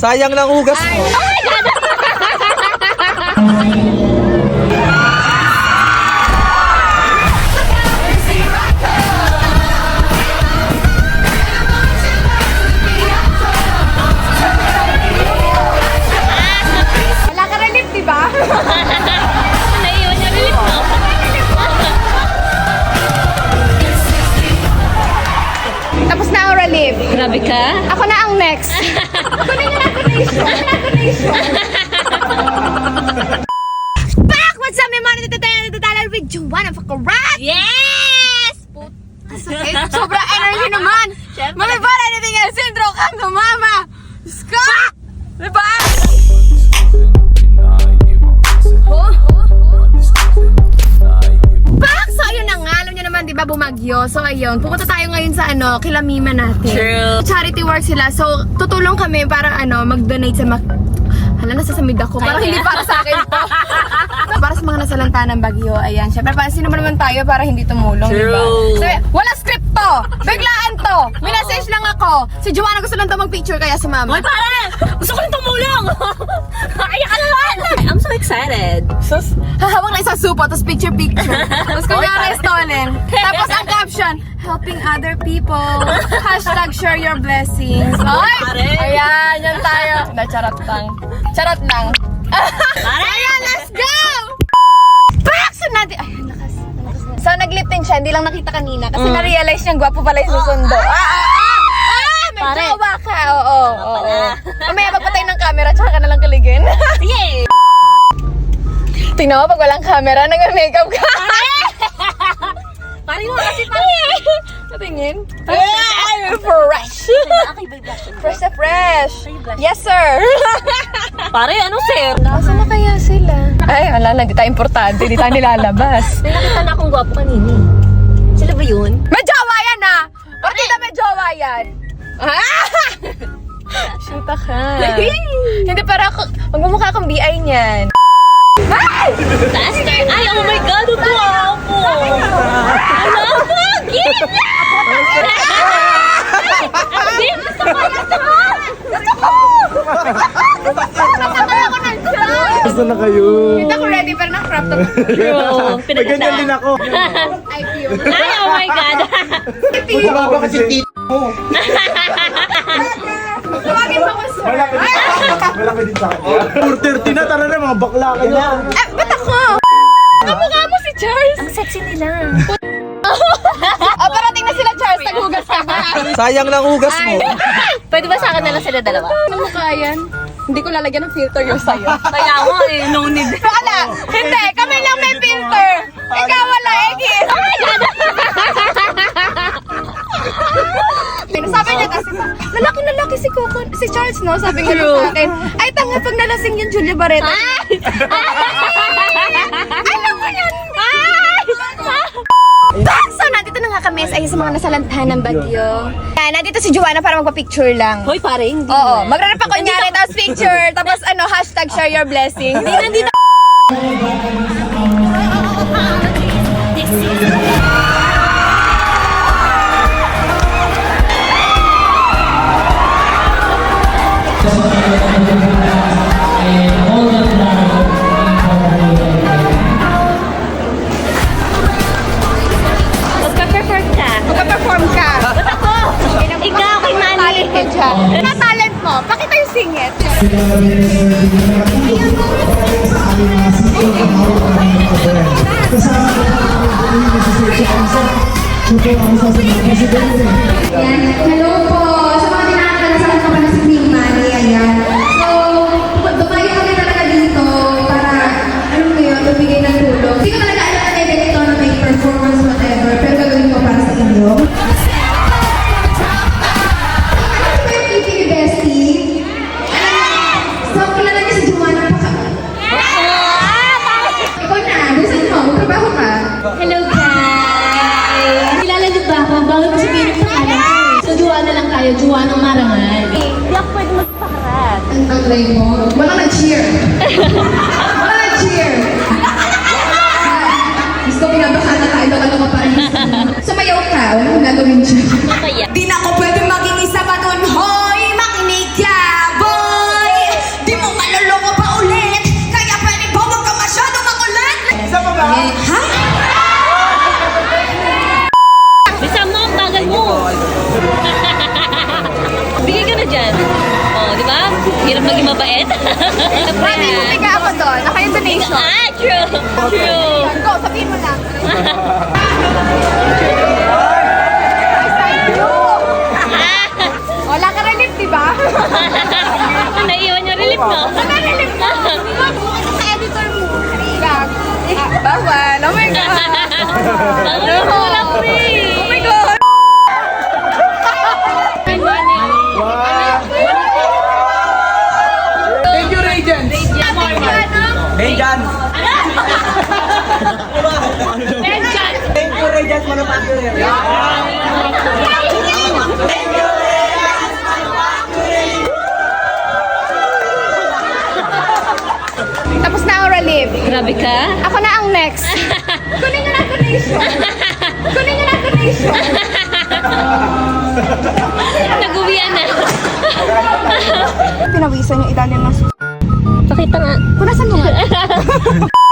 Sayang lang hugas mo. Wala ka relief, di ba? Naiiwan niya rin ito. Tapos na ang relief. Grabe ka. Ako na ang next. Back! What's up, my money? Tayo na tayo with Joanna Fakarat. Yes! Sakit. Sobrang energy naman. Mami, para anything else, intro ka to, mama. Ska! Diba? Ba, bumagyo. So, ayun. Pupunta tayo ngayon sa, ano, kilamima natin. True. Charity work sila. So, tutulong kami para, ano, mag-donate sa mak... Hala, nasasamid ako. Parang hindi para sa akin to. para sa mga nasalanta ng bagyo. Ayan. Siyempre, para sino naman tayo para hindi tumulong, di ba? True. So, wala script to. Biglaan to. Minessage lang ako. Si Joanna gusto lang to mag-picture kaya si mama. Hoy, pare! Gusto ko rin tumulong! Kaya ka naman! I'm so excited. Sus, hahawak na isang supo, tapos picture-picture. Tapos kunyari stolen. Tapos ang caption, helping other people. Hashtag share your blessings. Ay! Ayan, yan tayo. Na, charot lang. Charot lang. Ayan, let's go! Paksan natin. Ay, lakas. lakas na. So, nag-lifting siya. Hindi lang nakita kanina. Kasi Mm. na-realize niyang gwapo pala yung susundo. Ah, ah, ah! Ah, may Pare. jowa ka. Oo, oo, oo. Mamaya magpatay ng camera, tsaka ka nalang kaligin. Yay! Tingnan mo, pag walang camera, nag-makeup ka. Fresh. Okay, babe, blush. Fresh na fresh. Yes, sir. Pare, ano sir? Nasaan na kaya sila? Ay, wala lang. Di tayo importante. Di tayo nilalabas. May nakita na akong gwapo kanini. Sila ba yun? May jowa yan, ah! Partida may jowa yan. Shoota ka. Hindi para ako, magmumukha akong BI niyan. Ay! Taster! Ay, oh my God! Ang gwapo! Ano? Pogi! Hindi, gusto ko gusto ko! Dress. Gusto na kayo. Hindi ako ready para ng crop top. May ganyan din ako. I feel. Ay, oh my God! Bumaba kasi tito mo. Tawagin mo ko, sir. Malaki din sa akin. Malaki din sa akin. 430 na, tara na mga bakla kayo. Eh, ba't ako? Kamukha mo si Charles. Ang sexy nila. Ah, parating na sila, Charles. Naghugas ka ba? Sayang lang hugas mo. Pwede ba sa akin na lang sila dalawa? Ano mukha yan? Hindi ko lalagyan ng filter yung sa'yo. Kaya ako eh, no need. Wala! Hindi! Kami lang may filter! Ikaw wala, Egis! Oh my God! Sabi niya kasi, lalaki na laki si Coco, si Charles, no? Sabi niya sa akin, ay tanga pag nalasing yung Julia Barreto. Alam mo yan! So, nandito kami sa mga nasalantahan ng bagyo. Yan, nandito si Joanna para magpa-picture lang. Hoy, pare, hindi. Oo, magrarap ako kunyari, tapos picture, tapos ano, hashtag share your blessings. Hindi, nandito. Ano talent mo? Pakita yung singit. Ayan. Hello po. Sa mga tinakala sa pa na si Queen Manny. Ayan. So, dumayo kami talaga dito para, ano mo yun, tumigay ng tulong. Hindi ko talaga alam na may performance whatever, Tayo. Juana Marangal. Hindi ako pwede magpaharap. Ang taglay mo. Wala nag-cheer. Wala nag-cheer. Gusto ko pinabaka na tayo ng ano ka pa rin. Sumayaw ka. Wala mo gagawin dyan. Mahirap maging mabait. Mami, bumiga ako doon. Naka yung donation. ah, true. True. Go, sabihin mo lang. Wala ka relief, di ba? Naiwan yung relief, no? Wala relief ka sa editor mo. Gag. Bawal. Oh my God. Ano wala free? Oh Pinawisan yung ilalim ng. Pakita nga. Punasan mo nga.